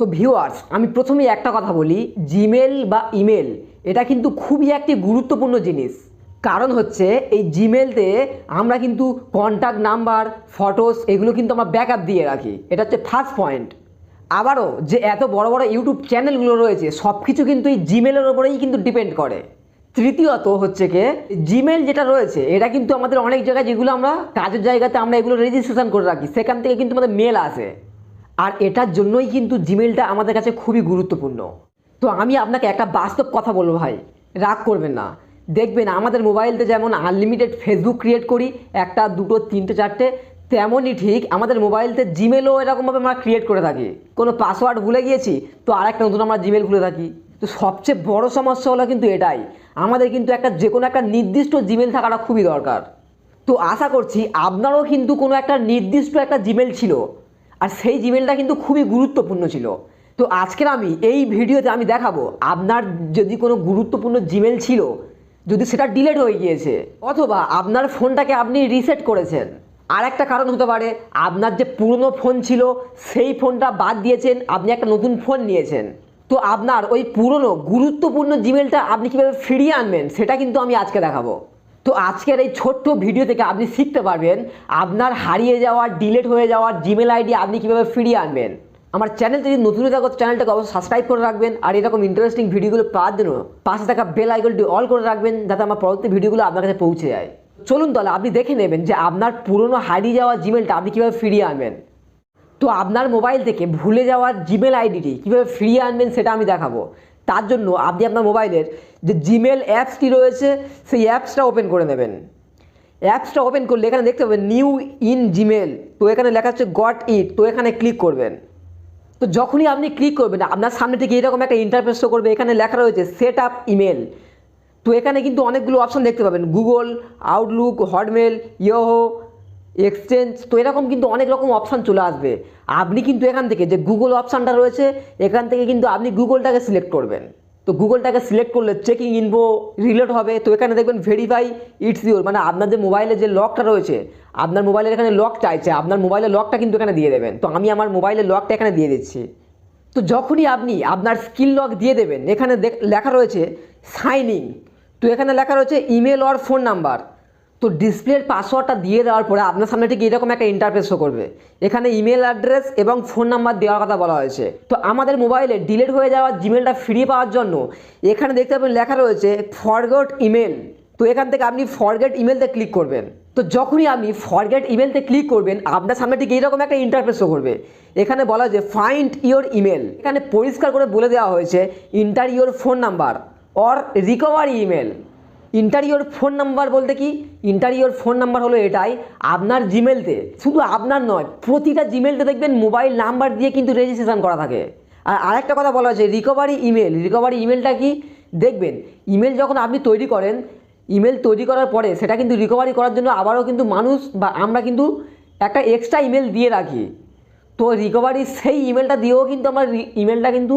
তো ভিউয়ার্স আমি প্রথমেই একটা কথা বলি জিমেল বা ইমেল এটা কিন্তু খুবই একটি গুরুত্বপূর্ণ জিনিস। কারণ হচ্ছে, এই জিমেলতে আমরা কিন্তু কন্ট্যাক্ট নাম্বার ফটোস এগুলো কিন্তু আমরা ব্যাকআপ দিয়ে রাখি। এটা হচ্ছে ফার্স্ট পয়েন্ট আবারও, যে এত বড় বড় ইউটিউব চ্যানেলগুলো রয়েছে সব কিছু কিন্তু এই জিমেলের ওপরেই কিন্তু ডিপেন্ড করে। তৃতীয়ত হচ্ছে কি জিমেল যেটা রয়েছে, এটা কিন্তু আমাদের অনেক জায়গায় যেগুলো আমরা, কাজের জায়গাতে আমরা এগুলো রেজিস্ট্রেশন করে রাখি। সেখান থেকে কিন্তু আমাদের মেল আসে। আর এটার জন্যই কিন্তু জিমেলটা আমাদের কাছে খুবই গুরুত্বপূর্ণ। তো আমি আপনাকে একটা বাস্তব কথা বলব ভাই, রাগ করবেন না। দেখবেন আমাদের মোবাইলতে যেমন আনলিমিটেড ফেসবুক ক্রিয়েট করি, একটা, দুটো, তিনটে, চারটে, তেমনই ঠিক আমাদের মোবাইলতে জিমেলও এরকমভাবে আমরা ক্রিয়েট করে থাকি। কোনো পাসওয়ার্ড ভুলে গিয়েছি, তো আরেকটা নতুন আমরা জিমেল খুলে থাকি। তো সবচেয়ে বড় সমস্যা হলো কিন্তু এটাই, আমাদের কিন্তু একটা যে কোনো একটা নির্দিষ্ট জিমেল থাকাটা খুবই দরকার। তো আশা করছি আপনারও কিন্তু কোনো একটা নির্দিষ্ট একটা জিমেল ছিল। আর সেই জিমেলটা কিন্তু খুবই গুরুত্বপূর্ণ ছিল। তো আজকের আমি এই ভিডিওতে আমি দেখাবো, আপনার যদি কোনো গুরুত্বপূর্ণ জিমেল ছিল, যদি সেটা ডিলেট হয়ে গিয়েছে, অথবা আপনার ফোনটাকে আপনি রিসেট করেছেন। আর একটা কারণ হতে পারে, আপনার যে পুরনো ফোন ছিল, সেই ফোনটা বাদ দিয়েছেন, আপনি একটা নতুন ফোন নিয়েছেন। তো আপনার ওই পুরনো, গুরুত্বপূর্ণ জিমেলটা আপনি কীভাবে ফিরিয়ে আনবেন, সেটা কিন্তু আমি আজকে দেখাবো। তো আজকের এই ছোট্ট ভিডিও থেকে আপনি শিখতে পারবেন আপনার হারিয়ে যাওয়া ডিলেট হয়ে যাওয়ার জিমেল আইডি আপনি কীভাবে ফিরিয়ে আনবেন। আমার চ্যানেল যদি নতুন হয়ে থাকো চ্যানেলটাকে অবশ্যই সাবস্ক্রাইব করে রাখবেন আর এরকম ইন্টারেস্টিং ভিডিওগুলো পাওয়ার জন্য পাশে থাকা বেল আইকনটি অল করে রাখবেন যাতে আমার পরবর্তী ভিডিওগুলো আপনার কাছে পৌঁছে যায়। চলুন তাহলে আপনি দেখে নেবেন যে আপনার পুরনো হারিয়ে যাওয়া জিমেলটা আপনি কীভাবে ফিরিয়ে আনবেন। তো আপনার মোবাইল থেকে ভুলে যাওয়ার জিমেল আইডিটি কীভাবে ফিরিয়ে আনবেন সেটা আমি দেখাবো। তার জন্য আপনি আপনার মোবাইলের যে জিমেল অ্যাপসটি রয়েছে, সেই অ্যাপসটা ওপেন করে নেবেন। অ্যাপসটা ওপেন করলে এখানে দেখতে পাবেন নিউ ইন জিমেল। তো এখানে লেখা হচ্ছে গট ইট। তো এখানে ক্লিক করবেন। তো যখনই আপনি ক্লিক করবেন, আপনার সামনে থেকে এরকম একটা ইন্টারফেস করবে। এখানে লেখা রয়েছে সেট আপ ইমেল তো এখানে কিন্তু অনেকগুলো অপশন দেখতে পাবেন। Google Outlook Hotmail Yahoo Exchange তো এরকম কিন্তু অনেক রকম অপশান চলে আসবে। আপনি কিন্তু এখান থেকে যে গুগল অপশানটা রয়েছে, এখান থেকে কিন্তু আপনি গুগলটাকে সিলেক্ট করবেন। তো গুগলটাকে সিলেক্ট করলে চেকিং ইনভো রিলেট হবে। তো এখানে দেখবেন ভেরিফাই ইটস ইউর মানে আপনার যে মোবাইলে যে লকটা রয়েছে, আপনার মোবাইলের এখানে লক চাইছে, আপনার মোবাইলের লকটা কিন্তু এখানে দিয়ে দেবেন। তো আমি আমার মোবাইলের লকটা এখানে দিয়ে দিচ্ছি। তো যখনই আপনি আপনার স্কিল লক দিয়ে দেবেন, এখানে লেখা রয়েছে সাইন ইন তো এখানে লেখা রয়েছে ইমেল অর ফোন নাম্বার তো ডিসপ্লের পাসওয়ার্ডটা দিয়ে দেওয়ার পরে আপনার সামনে ঠিক এরকম একটা ইন্টারফেস করবে। এখানে ইমেল অ্যাড্রেস এবং ফোন নাম্বার দেওয়ার কথা বলা হয়েছে। তো আমাদের মোবাইলে ডিলিট হয়ে যাওয়া জিমেলটা ফিরিয়ে পাওয়ার জন্য এখানে দেখতে পাবেন লেখা রয়েছে ফরগট ইমেল তো এখান থেকে আপনি ফরগেট ইমেলতে ক্লিক করবেন। তো যখনই আপনি ফরগেট ইমেলতে ক্লিক করবেন, আপনার সামনে ঠিক এইরকম একটা ইন্টারফেস করবে। এখানে বলা হয়েছে ফাইন্ড ইওর ইমেল এখানে পরিষ্কার করে বলে দেওয়া হয়েছে enter your phone number or recovery email enter your phone number বলতে কি? ইন্টারিওর ফোন নাম্বার হলো এটাই, আপনার জিমেলতে শুধু আপনার নয়, প্রতিটা জিমেলতে দেখবেন মোবাইল নাম্বার দিয়ে কিন্তু রেজিস্ট্রেশন করা থাকে। আর আরেকটা কথা বলা হয়েছে রিকভারি ইমেল রিকভারি ইমেলটা কি? দেখবেন ইমেল যখন আপনি তৈরি করেন ইমেল তৈরি করার পরে সেটা কিন্তু রিকভারি করার জন্য আবারও কিন্তু মানুষ বা আমরা কিন্তু একটা এক্সট্রা ইমেল দিয়ে রাখি। তো রিকভারি সেই ইমেলটা দিয়েও কিন্তু আমরা ইমেলটা কিন্তু,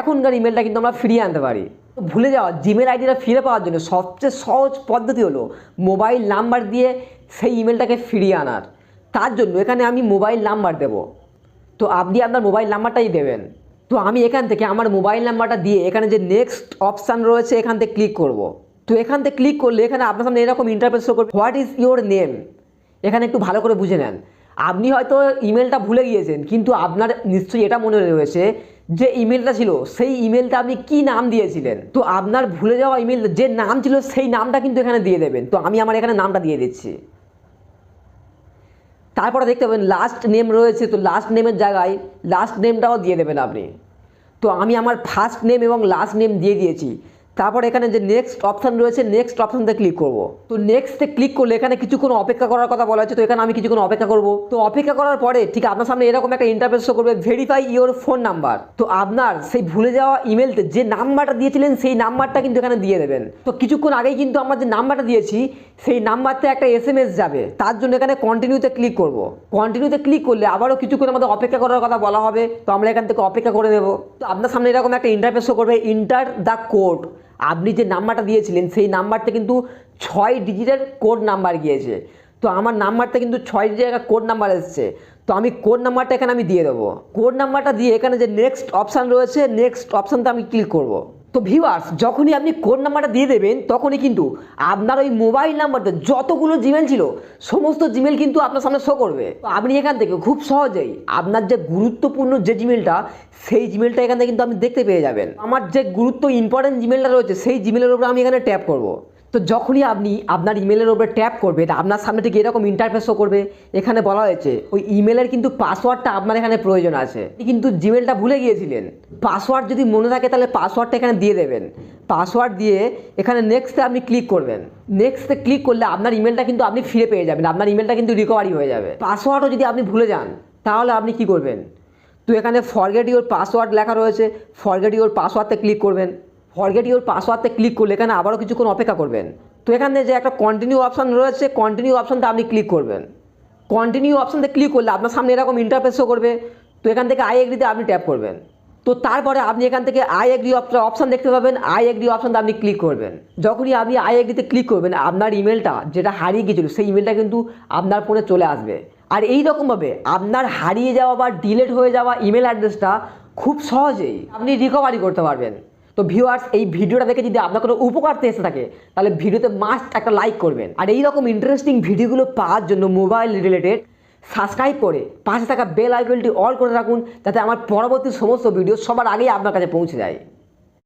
এখনকার ইমেলটা কিন্তু আমরা ফিরিয়ে আনতে পারি। ভুলে যাওয়া জিমেল আইডিটা ফিরে পাওয়ার জন্য সবচেয়ে সহজ পদ্ধতি হলো মোবাইল নাম্বার দিয়ে সেই ইমেলটাকে ফিরিয়ে আনার। তার জন্য এখানে আমি মোবাইল নাম্বার দেব। তো আপনি আপনার মোবাইল নাম্বারটাই দেবেন। তো আমি এখান থেকে আমার মোবাইল নাম্বারটা দিয়ে এখানে যে নেক্সট অপশান রয়েছে এখান থেকে ক্লিক করব। তো এখান থেকে ক্লিক করলে এখানে আপনার সামনে এরকম ইন্টারফেস শো করবে। হোয়াট ইজ ইওর নেম এখানে একটু ভালো করে বুঝে নেন। আপনি হয়তো ইমেলটা ভুলে গিয়েছেন, কিন্তু আপনার নিশ্চয়ই এটা মনে রয়েছে যে ইমেলটা ছিল, সেই ইমেলটা আপনি কি নাম দিয়েছিলেন? তো আপনার ভুলে যাওয়া ইমেল যে নাম ছিল সেই নামটা কিন্তু এখানে দিয়ে দেবেন। তো আমি আমার এখানে নামটা দিয়ে দিচ্ছি। তারপরে দেখতে পাবেন লাস্ট নেম রয়েছে, তো লাস্ট নেমের জায়গায় লাস্ট নেমটাও দিয়ে দেবেন আপনি। তো আমি আমার ফার্স্ট নেম এবং লাস্ট নেম দিয়ে দিয়েছি। তারপর এখানে যে নেক্সট অপশান রয়েছে নেক্সট অপশানতে ক্লিক করব। তো নেক্সটে ক্লিক করলে এখানে কিছুক্ষণ অপেক্ষা করার কথা বলা হয়েছে, তো এখানে আমি কিছুক্ষণ অপেক্ষা করব। তো অপেক্ষা করার পরে ঠিক আপনার সামনে এরকম একটা ইন্টারফেস করবে ভেরিফাই ইওর ফোন নাম্বার তো আপনার সেই ভুলে যাওয়া ইমেলতে যে নাম্বারটা দিয়েছিলেন, সেই নাম্বারটা কিন্তু এখানে দিয়ে দেবেন। তো কিছুক্ষণ আগেই কিন্তু আমরা যে নাম্বারটা দিয়েছি, সেই নাম্বারতে একটা এস যাবে। তার জন্য এখানে কন্টিনিউতে ক্লিক করব। কন্টিনিউতে ক্লিক করলে আবারও কিছুক্ষণ আমাদের অপেক্ষা করার কথা বলা হবে। তো আমরা এখান থেকে অপেক্ষা করে নেব। তো আপনার সামনে এরকম একটা ইন্টারফেস করবে ইন্টার দ্য কোড আপনি যে নাম্বারটা দিয়েছিলেন, সেই নাম্বারটা কিন্তু ছয় ডিজিটের কোড নাম্বার গিয়েছে। তো আমার নাম্বারটা কিন্তু ছয় জায়গায় কোড নাম্বার এসছে। তো আমি কোড নাম্বারটা এখানে আমি দিয়ে দেবো। কোড নাম্বারটা দিয়ে এখানে যে নেক্সট অপশান রয়েছে নেক্সট অপশানটা আমি ক্লিক করব। তো ভিউয়ার্স যখনই আপনি কোড নাম্বারটা দিয়ে দেবেন, তখনই কিন্তু আপনার ওই মোবাইল নাম্বারটা যতগুলো জিমেল ছিল, সমস্ত জিমেল কিন্তু আপনার সামনে শো করবে। আপনি এখান থেকে খুব সহজেই আপনার যে গুরুত্বপূর্ণ যে জিমেলটা সেই জিমেলটা এখান থেকে কিন্তু আপনি দেখতে পেয়ে যাবেন। আমার যে গুরুত্ব ইম্পর্টেন্ট জিমেলটা রয়েছে, সেই জিমেলের উপরে আমি এখানে ট্যাপ করব। তো যখনই আপনি আপনার ইমেলের উপরে ট্যাপ করবেন আপনার সামনে থেকে এরকম ইন্টারফেসও করবে, এখানে বলা হয়েছে, ওই ইমেলের কিন্তু পাসওয়ার্ডটা আপনার এখানে প্রয়োজন আছে। কিন্তু জিমেলটা ভুলে গিয়েছিলেন। পাসওয়ার্ড যদি মনে থাকে তাহলে পাসওয়ার্ডটা এখানে দিয়ে দেবেন। পাসওয়ার্ড দিয়ে এখানে নেক্সটে আপনি ক্লিক করবেন। নেক্সটে ক্লিক করলে আপনার ইমেলটা কিন্তু আপনি ফিরে পেয়ে যাবেন, আপনার ইমেলটা কিন্তু রিকভারি হয়ে যাবে। পাসওয়ার্ডও যদি আপনি ভুলে যান, তাহলে আপনি কি করবেন? তো এখানে ফরগেট ইউর পাসওয়ার্ড লেখা রয়েছে ফরগেট ইউর পাসওয়ার্ডতে ক্লিক করবেন। ফরগেট ইউর পাসওয়ার্ডতে ক্লিক করলে এখানে আবারও কিছুক্ষণ অপেক্ষা করবেন। তো এখানে যে একটা কন্টিনিউ অপশান রয়েছে কন্টিনিউ অপশানটা আপনি ক্লিক করবেন। কন্টিনিউ অপশানতে ক্লিক করলে আপনার সামনে এরকম ইন্টারফেস শো করবে। তো এখান থেকে আই এগ্রিতে আপনি ট্যাপ করবেন। তো তারপরে আপনি এখান থেকে আই এগ্রি অপশান দেখতে পাবেন। আই এগ্রি অপশানটা আপনি ক্লিক করবেন। যখনই আপনি আই এগ্রিতে ক্লিক করবেন, আপনার ইমেলটা যেটা হারিয়ে গিয়েছিল, সেই ইমেলটা কিন্তু আপনার ফোনে চলে আসবে। আর এই রকমভাবে আপনার হারিয়ে যাওয়া বা ডিলেট হয়ে যাওয়া ইমেল অ্যাড্রেসটা খুব সহজেই আপনি রিকভারি করতে পারবেন। তো ভিউয়ার্স এই ভিডিওটা দেখে যদি আপনার কোনো উপকার এসে থাকে, তাহলে ভিডিওতে মাস্ট একটা লাইক করবেন। আর এই রকম ইন্টারেস্টিং ভিডিওগুলো পাওয়ার জন্য মোবাইল রিলেটেড সাবস্ক্রাইব করে পাশে থাকা বেল আইকনটি অল করে রাখুন, যাতে আমার পরবর্তী সমস্ত ভিডিও সবার আগেই আপনার কাছে পৌঁছে যায়।